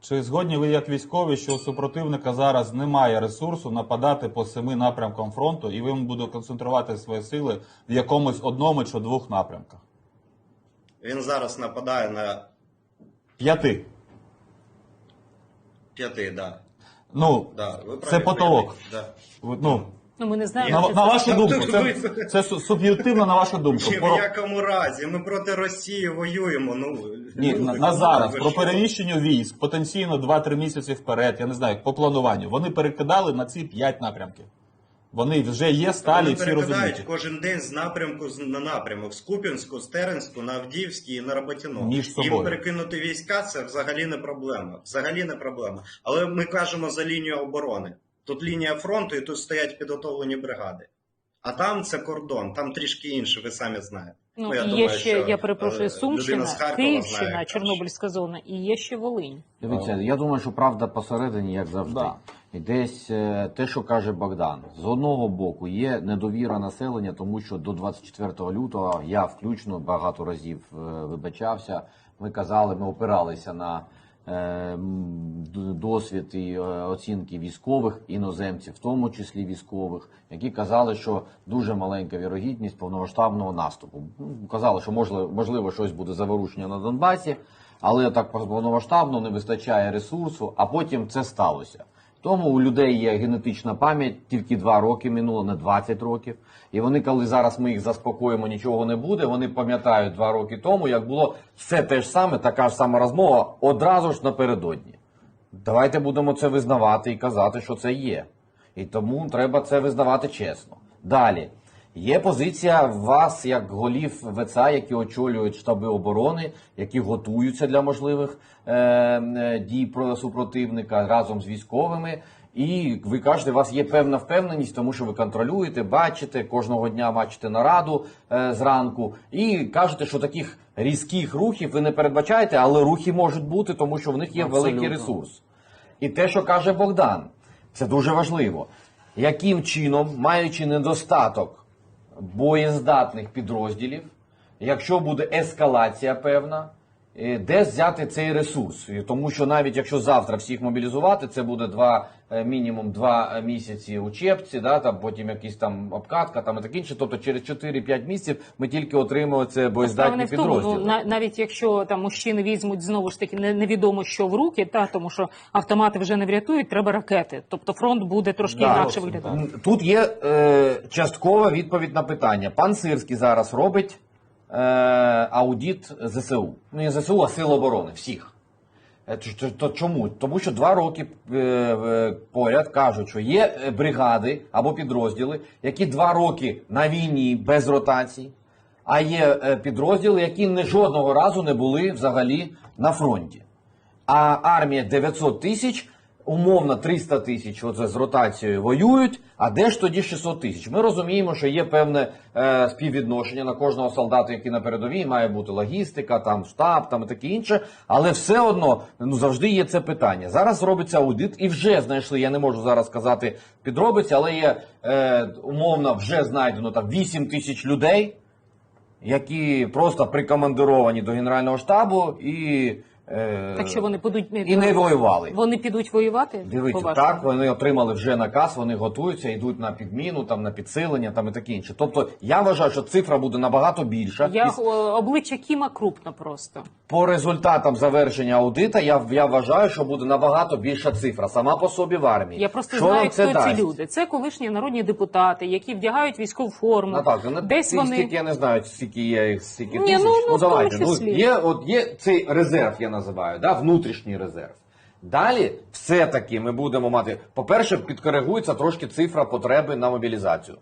Чи згодні ви як військові, що у супротивника зараз немає ресурсу нападати по семи напрямкам фронту, і він буде концентрувати свої сили в якомусь одному чи двох напрямках? Він зараз нападає на П'яти. п'яти, да. Ну, Да, ви це праві, потолок. Да. Ну, Ну ми не знаємо. на, чи на це- вашу думку, це, це су- суб'єктивно на вашу думку. Чи в Про- якому разі? Ми проти Росії воюємо. Ну, Ні, люди, на, на зараз ви про що? переміщення військ потенційно 2-3 місяці вперед, я не знаю, по плануванню. Вони перекидали на ці 5 напрямків. Вони вже є сталі, Вони всі перекидають розуміють. кожен день з напрямку з- на напрямок. З Куп'янську, з Теренську, на Авдіївський і на Роботіно. Між собою. Їм перекинути війська це взагалі не проблема. Взагалі не проблема. Але ми кажемо за лінію оборони. Тут лінія фронту і тут стоять підготовлені бригади. А там це кордон, там трішки інше, ви самі знаєте. Ну, я і є думаю, ще, що, я перепрошую, е, Сумщина, Київщина, знає. Чорнобильська зона і є ще Волинь. Дивіться, я думаю, що правда посередині, як завжди. Да. І десь е, те, що каже Богдан, з одного боку є недовіра населення, тому що до 24 лютого я включно багато разів е, вибачався. Ми казали, ми опиралися на досвід і е, оцінки військових іноземців, в тому числі військових, які казали, що дуже маленька вірогідність повномасштабного наступу. Ну, Казали, що можливо, можливо щось буде заворушення на Донбасі, але так повномасштабно не вистачає ресурсу, а потім це сталося. Тому у людей є генетична пам'ять, тільки два роки минуло, не 20 років. І вони, коли зараз ми їх заспокоїмо, нічого не буде, вони пам'ятають два роки тому, як було все те ж саме, така ж сама розмова одразу ж напередодні. Давайте будемо це визнавати і казати, що це є. І тому треба це визнавати чесно. Далі. Є позиція вас, як голів ВЦА, які очолюють штаби оборони, які готуються для можливих е, е, дій про супротивника разом з військовими. І ви кажете, у вас є певна впевненість, тому що ви контролюєте, бачите, кожного дня бачите нараду е, зранку, і кажете, що таких різких рухів ви не передбачаєте, але рухи можуть бути, тому що в них є великий ресурс. І те, що каже Богдан, це дуже важливо. Яким чином, маючи недостаток боєздатних підрозділів, якщо буде ескалація певна, де взяти цей ресурс? Тому що навіть якщо завтра всіх мобілізувати, це буде два, е, мінімум два е, місяці учебці, да, там, потім якісь там обкатка там, і таке інше. Тобто через 4-5 місяців ми тільки отримуємо це боєздатні підрозділи. на- навіть якщо там мужчини візьмуть знову ж таки не- невідомо що в руки, та тому що автомати вже не врятують, треба ракети. Тобто фронт буде трошки Да. інакше виглядати. Тут є е, часткова відповідь на питання. Пан Сирський зараз робить е, аудіт ЗСУ. Ну, не ЗСУ, а Сил оборони всіх. Е, То чому? Тому що два роки е, е, поряд кажуть, що є е, бригади або підрозділи, які два роки на війні без ротацій, а є е, підрозділи, які не жодного разу не були взагалі на фронті. А армія 900 тисяч, умовно 300 тисяч оце з ротацією воюють. А де ж тоді 600 тисяч? Ми розуміємо, що є певне е, співвідношення на кожного солдата, який на передовій, має бути логістика, там штаб, там і таке інше. Але все одно ну завжди є це питання. Зараз робиться аудит і вже знайшли. Я не можу зараз сказати підробиці, але є е, умовно вже знайдено там 8 тисяч людей які просто прикомандировані до Генерального штабу і, Так що вони підуть і не воювали. Вони підуть воювати? Дивіться, так, вони отримали вже наказ, вони готуються, йдуть на підміну, там, на підсилення там, і таке інше. Тобто я вважаю, що цифра буде набагато більша. Я І обличчя Кіма крупно просто. по результатам завершення аудита я, я вважаю, що буде набагато більша цифра сама по собі в армії. Я просто Що знаю, це хто дасть? ці люди. Це колишні народні депутати, які вдягають військову форму. Наталка, не Десь вони... стільки я не знаю, скільки є їх, стільки Ні, тисяч. ну, ну, тому давайте. Ну, є, от є цей резерв, я називаю, да, внутрішній резерв. Далі все-таки ми будемо мати. По-перше, підкоригується трошки цифра потреби на мобілізацію.